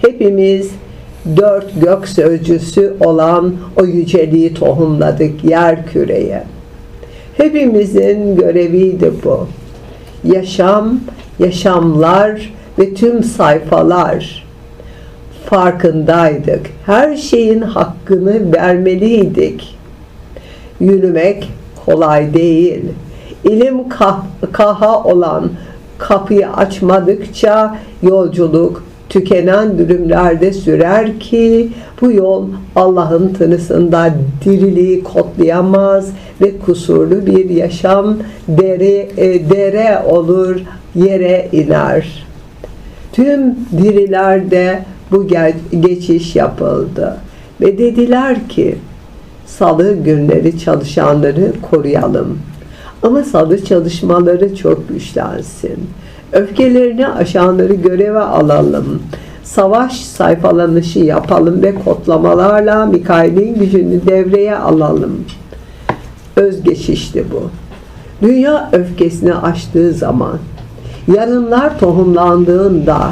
hepimiz dört gök sözcüsü olan o yüceliği tohumladık yer küreye. Hepimizin göreviydi bu. Yaşam, yaşamlar ve tüm sayfalar farkındaydık. Her şeyin hakkını vermeliydik. Yürümek kolay değil. İlim kah kaha olan kapıyı açmadıkça yolculuk tükenen dürümlerde sürer ki bu yol Allah'ın tınısında diriliği kodlayamaz ve kusurlu bir yaşam dere, e, dere olur yere iner. Tüm dirilerde bu ge- geçiş yapıldı ve dediler ki salı günleri çalışanları koruyalım. Ama salı çalışmaları çok güçlensin. Öfkelerini aşanları göreve alalım. Savaş sayfalanışı yapalım ve kodlamalarla Mikail'in gücünü devreye alalım. Özgeçişti bu. Dünya öfkesini aştığı zaman, yarınlar tohumlandığında,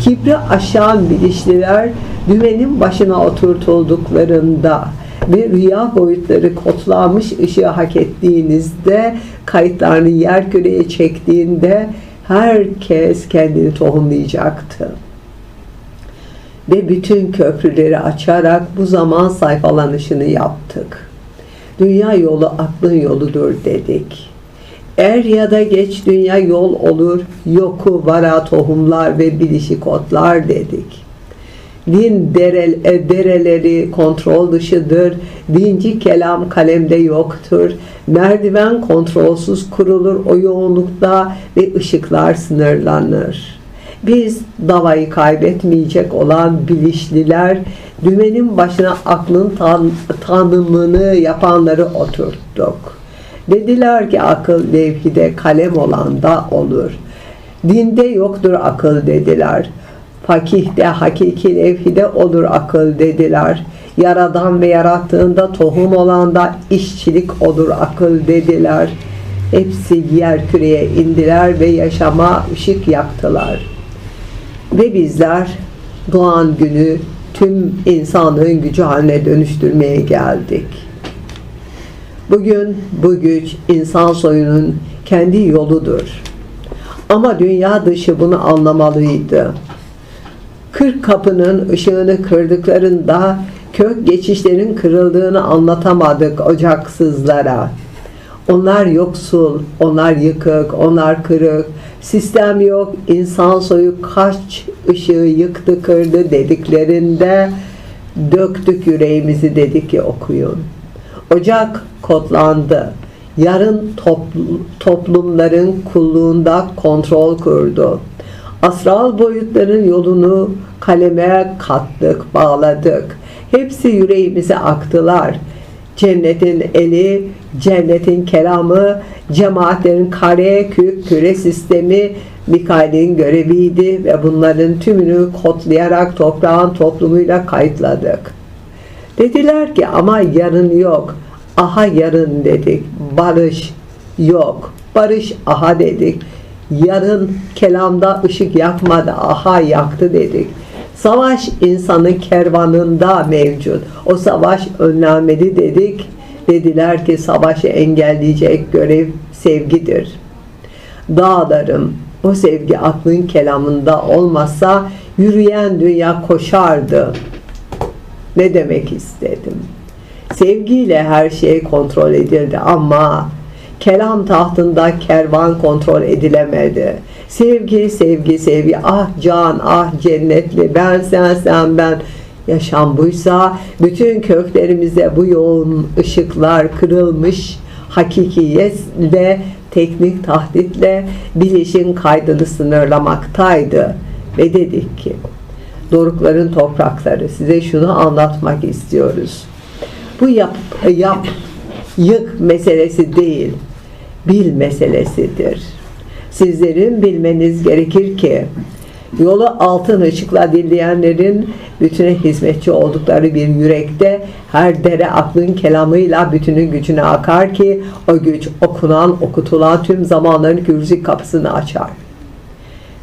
kibri aşan bilişliler dümenin başına oturtulduklarında ve rüya boyutları kodlanmış ışığı hak ettiğinizde, kayıtlarını yer küreye çektiğinde herkes kendini tohumlayacaktı. Ve bütün köprüleri açarak bu zaman sayfalanışını yaptık. Dünya yolu aklın yoludur dedik. Er ya da geç dünya yol olur, yoku vara tohumlar ve bilişik otlar dedik. Din dere, e, dereleri kontrol dışıdır, dinci kelam kalemde yoktur, merdiven kontrolsüz kurulur o yoğunlukta ve ışıklar sınırlanır. Biz davayı kaybetmeyecek olan bilişliler dümenin başına aklın tan tanımını yapanları oturttuk. Dediler ki akıl levhide kalem olan da olur. Dinde yoktur akıl dediler. Fakihde, hakiki levhide olur akıl dediler. Yaradan ve yarattığında tohum olan da işçilik olur akıl dediler. Hepsi yer küreye indiler ve yaşama ışık yaktılar. Ve bizler doğan günü tüm insanlığın gücü haline dönüştürmeye geldik. Bugün bu güç insan soyunun kendi yoludur. Ama dünya dışı bunu anlamalıydı. Kırk kapının ışığını kırdıklarında kök geçişlerin kırıldığını anlatamadık ocaksızlara. Onlar yoksul, onlar yıkık, onlar kırık. Sistem yok, insan soyu kaç ışığı yıktı kırdı dediklerinde döktük yüreğimizi dedik ki okuyun. Ocak kodlandı. Yarın topl- toplumların kulluğunda kontrol kurdu. Astral boyutların yolunu kaleme kattık, bağladık. Hepsi yüreğimize aktılar. Cennetin eli, cennetin kelamı, cemaatlerin kare, küp, küre sistemi Mikail'in göreviydi ve bunların tümünü kodlayarak toprağın toplumuyla kayıtladık. Dediler ki ama yarın yok. Aha yarın dedik. Barış yok. Barış aha dedik. Yarın kelamda ışık yakmadı. Aha yaktı dedik. Savaş insanın kervanında mevcut. O savaş önlenmeli dedik. Dediler ki savaşı engelleyecek görev sevgidir. Dağlarım, o sevgi aklın kelamında olmasa yürüyen dünya koşardı. Ne demek istedim? Sevgiyle her şey kontrol edildi ama kelam tahtında kervan kontrol edilemedi. Sevgi, sevgi, sevgi. Ah can, ah cennetli. Ben, sen, sen, ben. Yaşam buysa bütün köklerimize bu yoğun ışıklar kırılmış hakikiyetle, teknik tahditle bilişin kaydını sınırlamaktaydı. Ve dedik ki dorukların toprakları size şunu anlatmak istiyoruz. Bu yap, yap yık meselesi değil, bil meselesidir. Sizlerin bilmeniz gerekir ki yolu altın ışıkla dinleyenlerin bütüne hizmetçi oldukları bir yürekte her dere aklın kelamıyla bütünün gücüne akar ki o güç okunan okutulan tüm zamanların gürzük kapısını açar.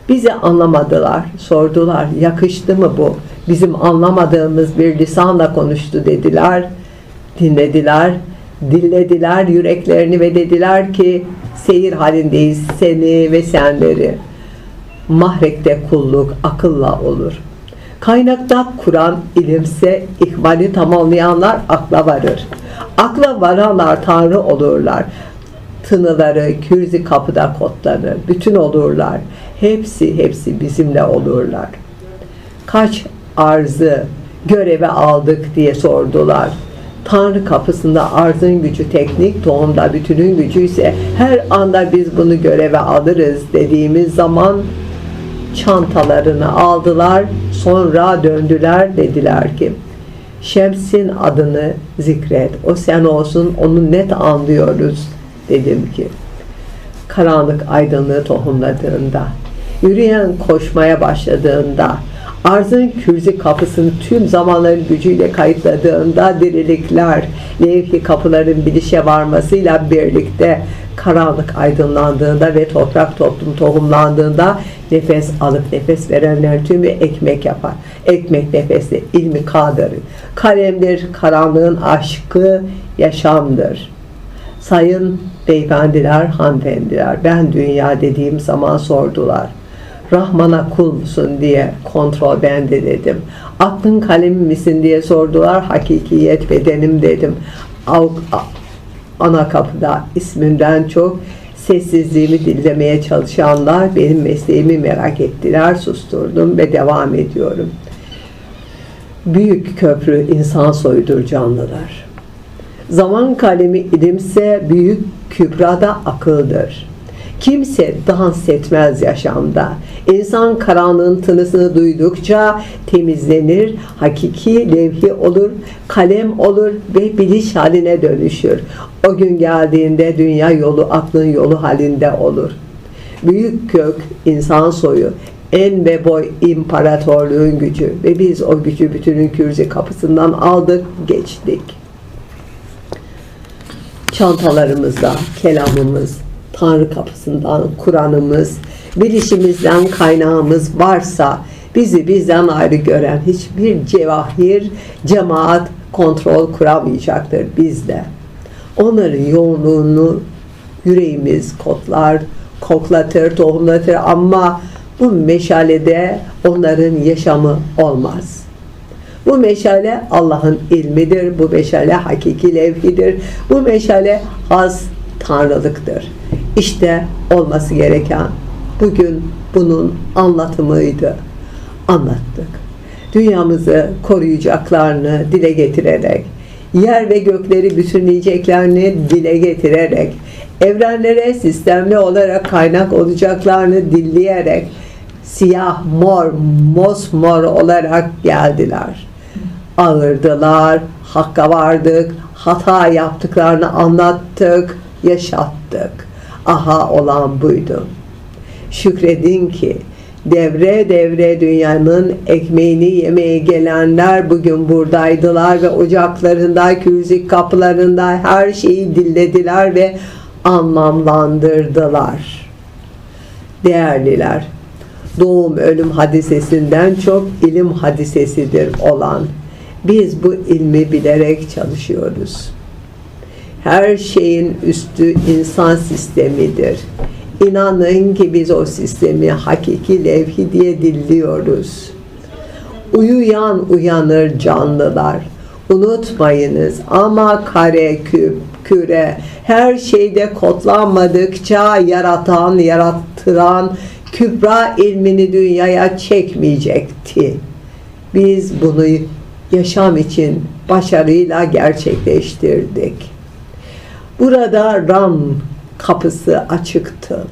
Bizi anlamadılar, sordular. Yakıştı mı bu? Bizim anlamadığımız bir lisanla konuştu dediler. Dinlediler, dinlediler yüreklerini ve dediler ki seyir halindeyiz seni ve senleri. Mahrekte kulluk akılla olur. Kaynakta Kur'an ilimse ihvali tamamlayanlar akla varır. Akla varanlar Tanrı olurlar. Tınıları kürzi kapıda kotlanır. Bütün olurlar. Hepsi hepsi bizimle olurlar. Kaç arzı göreve aldık diye sordular. Tanrı kapısında arzın gücü teknik, tohumda bütünün gücü ise her anda biz bunu göreve alırız dediğimiz zaman çantalarını aldılar, sonra döndüler dediler ki Şems'in adını zikret, o sen olsun, onu net anlıyoruz dedim ki. Karanlık aydınlığı tohumladığında, yürüyen koşmaya başladığında, arzın kürzi kapısını tüm zamanların gücüyle kayıtladığında dirilikler, levhi kapıların bilişe varmasıyla birlikte karanlık aydınlandığında ve toprak toplum tohumlandığında nefes alıp nefes verenler tümü ekmek yapar. Ekmek nefesli, ilmi kadır. Kalemdir, karanlığın aşkı, yaşamdır. Sayın beyefendiler, hanımefendiler, ben dünya dediğim zaman sordular. Rahman'a kul musun diye kontrol bende dedim. Aklın kalemi misin diye sordular. Hakikiyet bedenim dedim. Av, ana kapıda ismimden çok sessizliğimi dinlemeye çalışanlar benim mesleğimi merak ettiler. Susturdum ve devam ediyorum. Büyük köprü insan soyudur canlılar. Zaman kalemi ilimse büyük kübrada akıldır. Kimse dans etmez yaşamda. İnsan karanlığın tınısını duydukça temizlenir, hakiki levhi olur, kalem olur ve biliş haline dönüşür. O gün geldiğinde dünya yolu aklın yolu halinde olur. Büyük kök insan soyu en ve boy imparatorluğun gücü ve biz o gücü bütünün kürzi kapısından aldık, geçtik. Çantalarımızda kelamımız, Tanrı kapısından Kur'an'ımız, bilişimizden kaynağımız varsa bizi bizden ayrı gören hiçbir cevahir, cemaat kontrol kuramayacaktır bizde. Onların yoğunluğunu yüreğimiz kodlar, koklatır, tohumlatır ama bu meşalede onların yaşamı olmaz. Bu meşale Allah'ın ilmidir, bu meşale hakiki levhidir, bu meşale az tanrılıktır. İşte olması gereken bugün bunun anlatımıydı. Anlattık. Dünyamızı koruyacaklarını dile getirerek, yer ve gökleri bütünleyeceklerini dile getirerek, evrenlere sistemli olarak kaynak olacaklarını dilleyerek, siyah, mor, mosmor olarak geldiler. Ağırdılar, hakka vardık, hata yaptıklarını anlattık, yaşattık. Aha olan buydu. Şükredin ki devre devre dünyanın ekmeğini yemeye gelenler bugün buradaydılar ve ocaklarında, kürzik kapılarında her şeyi dillediler ve anlamlandırdılar. Değerliler, doğum ölüm hadisesinden çok ilim hadisesidir olan. Biz bu ilmi bilerek çalışıyoruz. Her şeyin üstü insan sistemidir. İnanın ki biz o sistemi hakiki levhi diye dilliyoruz. Uyuyan uyanır canlılar. Unutmayınız ama kare, küp, küre her şeyde kodlanmadıkça yaratan, yarattıran kübra ilmini dünyaya çekmeyecekti. Biz bunu yaşam için başarıyla gerçekleştirdik. Burada Ram kapısı açıktı.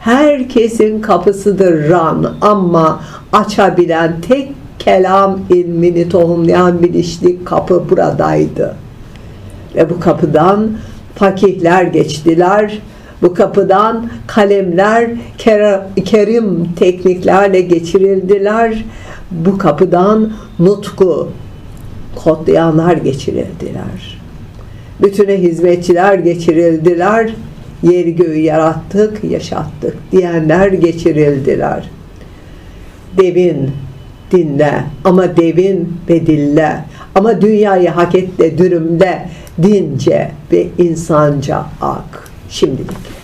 Herkesin kapısıdır Ram ama açabilen tek kelam ilmini tohumlayan bilişlik kapı buradaydı. Ve bu kapıdan fakihler geçtiler. Bu kapıdan kalemler kerim tekniklerle geçirildiler. Bu kapıdan nutku kodlayanlar geçirildiler. Bütüne hizmetçiler geçirildiler. Yer göğü yarattık, yaşattık diyenler geçirildiler. devin dinle ama devin ve dille ama dünyayı hak et de dince ve insanca ak şimdilik.